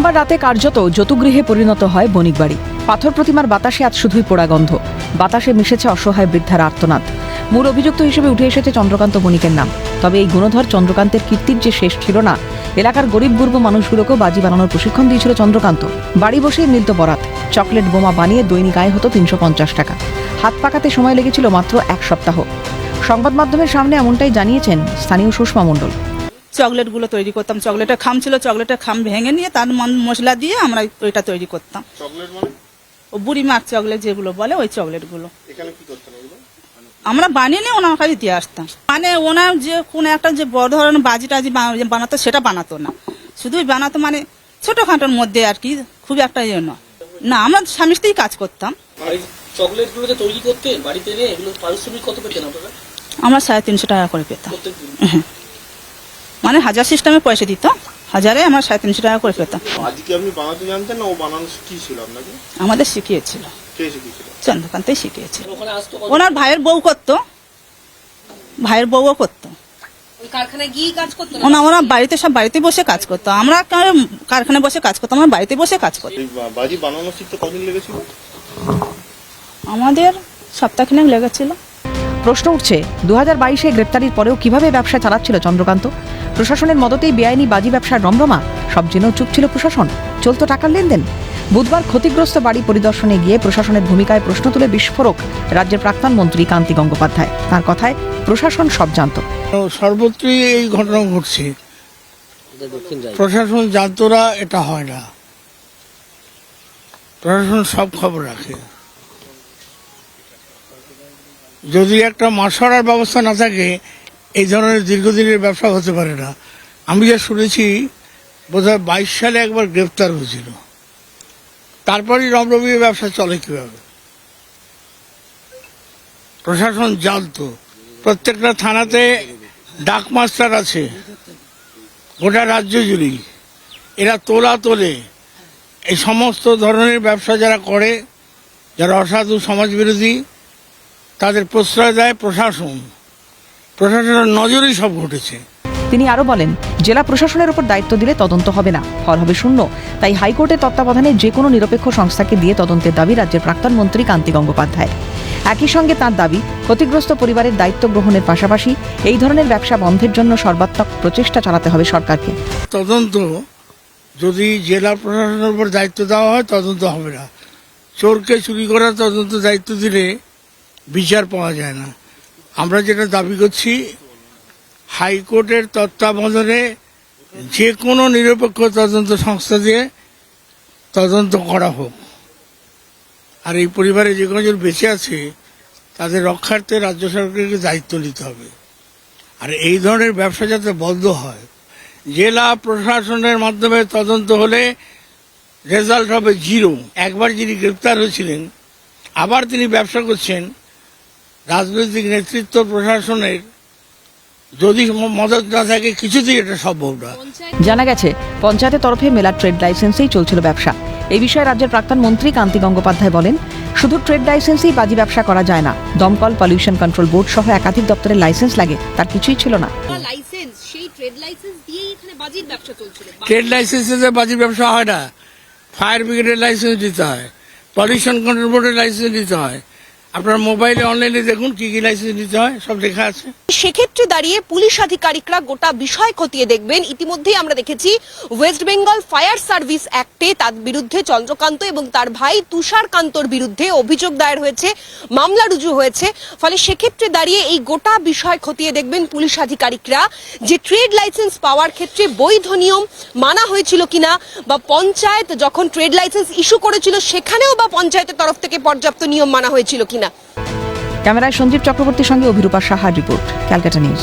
সোমবার রাতে কার্যত যতুগৃহে পরিণত হয় বণিক বাড়ি। পাথর প্রতিমার বাতাসে আজ শুধুই পোড়া গন্ধ। বাতাসে মিশেছে অসহায় বৃদ্ধার আর্তনাদ। মূল অভিযুক্ত হিসেবে উঠে এসেছে চন্দ্রকান্ত বণিকের নাম। তবে এই গুণধর চন্দ্রকান্তের কীর্তির যে শেষ ছিল না, এলাকার গরিব গুর্ব মানুষগুলোকেও বাজি বানানোর প্রশিক্ষণ দিয়েছিল চন্দ্রকান্ত। বাড়ি বসেই মিলত বরাত। চকলেট বোমা বানিয়ে দৈনিক আয় হতো তিনশো পঞ্চাশ টাকা। হাত পাকাতে সময় লেগেছিল মাত্র এক সপ্তাহ। সংবাদ মাধ্যমের সামনে এমনটাই জানিয়েছেন স্থানীয় সুষমা মণ্ডল। চকলেটগুলো তৈরি করতাম। চকলেটের খাম ছিল চকলেটের খাম ভেঙে নিয়ে তার মন- মশলা দিয়ে আমরা ওইটা তৈরি করতাম। মানে? ও বুড়ি মাছ চকলেট যেগুলো বলে ওই চকলেটগুলো। আমরা বানিয়ে নিয়ে ওনার কাছে দিয়ে আসতাম। মানে ওনার যে কোন একটা যে বড় ধরনের বাজি টাজি বানাতো সেটা বানাতো না। শুধুই বানাতো মানে ছোটখাটোর মধ্যে আর কি খুব একটা ইয়ে নয়। না আমরা স্বামী স্ত্রী কাজ করতাম। চকলেটগুলো যে তৈরি করতে বাড়িতে এনে এগুলো পারিশ্রমিক কত পেতেন আপনারা? আমরা সাড়ে তিনশো টাকা করে পেতাম। প্রত্যেক দিন মানে হাজার সিস্টেমে পয়সা দিত। হাজারে আমরা সাড়ে তিনশো টাকা করে পেতাম। আজকে আপনি বানাতে জানতেন না? ও বানানো কি ছিল আপনাকে? আমাদের শিখিয়েছিল। শিখিয়েছিল? চন্দ্রকান্তই শিখিয়েছিল? ওনার ভাইয়ের বউ করতো। ভাইয়ের বউও করতো। ওই কারখানায় গিয়ে কাজ করতো না? ওনা ওরা বাড়িতে সব বাড়িতে বসে কাজ করতো। আমরা কারখানায় বসে কাজ আমরা বাড়িতে বসে কাজ করতাম বাজি বানানো শিখতে কদিন লেগেছিল? আমাদের সপ্তাহখানেক লেগেছিল। প্রশ্ন উঠছে দু হাজার বাইশে গ্রেপ্তারির পরেও কীভাবে ব্যবসা চালাচ্ছিল চন্দ্রকান্ত? প্রশাসনের মদতেই বেআইনি বাজি ব্যবসার রমরমা, সব জেনেও চুপ ছিল প্রশাসন। চলতো টাকার লেনদেন। বুধবার ক্ষতিগ্রস্ত বাড়ি পরিদর্শনে গিয়ে প্রশাসনের ভূমিকায় প্রশ্ন তুলে বিস্ফোরক রাজ্যের প্রাক্তন মন্ত্রী কান্তি গঙ্গোপাধ্যায়। তার কথায় প্রশাসন সব জানত। সর্বত্রই এই ঘটনা ঘটছে। প্রশাসন জানতোরা এটা হয় না। প্রশাসন সব খবর রাখে। যদি একটা মাসরার ব্যবস্থা না থাকে, এই ধরনের দীর্ঘদিনের ব্যবসা হতে পারে না। আমি যা শুনেছি, বোধহয় বাইশ সালে একবার গ্রেপ্তার হয়েছিল। তারপরই রমরমিয়ে ব্যবসা চলে কীভাবে? প্রশাসন জানতো। প্রত্যেকটা থানাতে ডাক মাস্টার আছে। গোটা রাজ্য জুড়েই এরা তোলা তোলে। এই সমস্ত ধরনের ব্যবসা যারা করে, যারা অসাধু সমাজ বিরোধী তাদের প্রশ্রয় দেয় প্রশাসন। প্রশাসনের নজরেই সব ঘটেছে। তিনি আরও বলেন জেলা প্রশাসনের উপর দায়িত্ব দিলে তদন্ত হবে না ফল হবে শূন্য। তাই হাইকোর্টের তত্ত্বাবধানে যে কোনো নিরপেক্ষ সংস্থাকে দিয়ে তদন্তের দাবি রাজ্যের প্রাক্তন মন্ত্রী কান্তি গঙ্গোপাধ্যায় একই সঙ্গে তাঁর দাবি ক্ষতিগ্রস্ত পরিবারের দায়িত্ব গ্রহণের পাশাপাশি এই ধরনের ব্যবসা বন্ধের জন্য সর্বাত্মক প্রচেষ্টা চালাতে হবে সরকারকে। তদন্ত যদি জেলা প্রশাসনের উপর দায়িত্ব দেওয়া হয় তদন্ত হবে না। চোরকে চুরি করার তদন্ত দায়িত্ব দিলে বিচার পাওয়া যায় না। আমরা যেটা দাবি করছি, হাইকোর্টের তত্ত্বাবধানে যে কোনো নিরপেক্ষ তদন্ত সংস্থা দিয়ে তদন্ত করা হোক। আর এই পরিবারে যে কজন বেঁচে আছে, তাদের রক্ষার্থে রাজ্য সরকারকে দায়িত্ব নিতে হবে। আর এই ধরনের ব্যবসা যাতে বন্ধ হয়, জেলা প্রশাসনের মাধ্যমে তদন্ত হলে রেজাল্ট হবে জিরো। একবার যিনি গ্রেপ্তার হয়েছিলেন, আবার তিনি ব্যবসা করছেন রাজনৈতিক নেতৃত্ব প্রশাসনের যদি মদত না থাকে কিছুতেই এটা সম্ভব না। জানা গেছে পঞ্চায়েতের তরফে মেলা ট্রেড লাইসেন্সেই চলছিল ব্যবসা। এই বিষয়ে রাজ্যের প্রাক্তন মন্ত্রী কান্তি গঙ্গোপাধ্যায় বলেন শুধু ট্রেড লাইসেন্সেই বাজি ব্যবসা করা যায় না। দমকল পলিউশন কন্ট্রোল বোর্ড সহ একাধিক দপ্তরের লাইসেন্স লাগে তার কিছুই ছিল না। লাইসেন্স সেই ট্রেড লাইসেন্স দিয়েই এখানে বাজির ব্যবসা চলছিল। ট্রেড লাইসেন্সে বাজির ব্যবসা হয় না ফায়ার ব্রিগেডের লাইসেন্স দিতে হয় পলিউশন কন্ট্রোল বোর্ডের লাইসেন্স দিতে হয় আপনার মোবাইলে, অনলাইনে দেখুন কি কি লাইসেন্স দিতে হয়, সব লেখা আছে। সেক্ষেত্রে দাঁড়িয়ে পুলিশ আধিকারিকরা গোটা বিষয় খতিয়ে দেখবেন। ইতিমধ্যেই আমরা দেখেছি ওয়েস্ট বেঙ্গল ফায়ার সার্ভিস অ্যাক্টে তার বিরুদ্ধে চন্দ্রকান্ত এবং তার ভাই তুষারকান্তর বিরুদ্ধে অভিযোগ দায়ের হয়েছে, মামলা রুজু হয়েছে। ফলে সেক্ষেত্রে দাঁড়িয়ে এই গোটা বিষয় খতিয়ে দেখবেন পুলিশ আধিকারিকরা যে ট্রেড লাইসেন্স পাওয়ার ক্ষেত্রে বৈধ নিয়ম মানা হয়েছিল কিনা, বা পঞ্চায়েত যখন ট্রেড লাইসেন্স ইস্যু করেছিল, সেখানেও বা পঞ্চায়েতের তরফ থেকে পর্যাপ্ত নিয়ম মানা হয়েছিল কিনা ক্যামেরায় সঞ্জীব চক্রবর্তীর সঙ্গে অভিরূপা সাহার রিপোর্ট ক্যালকাটা নিউজ।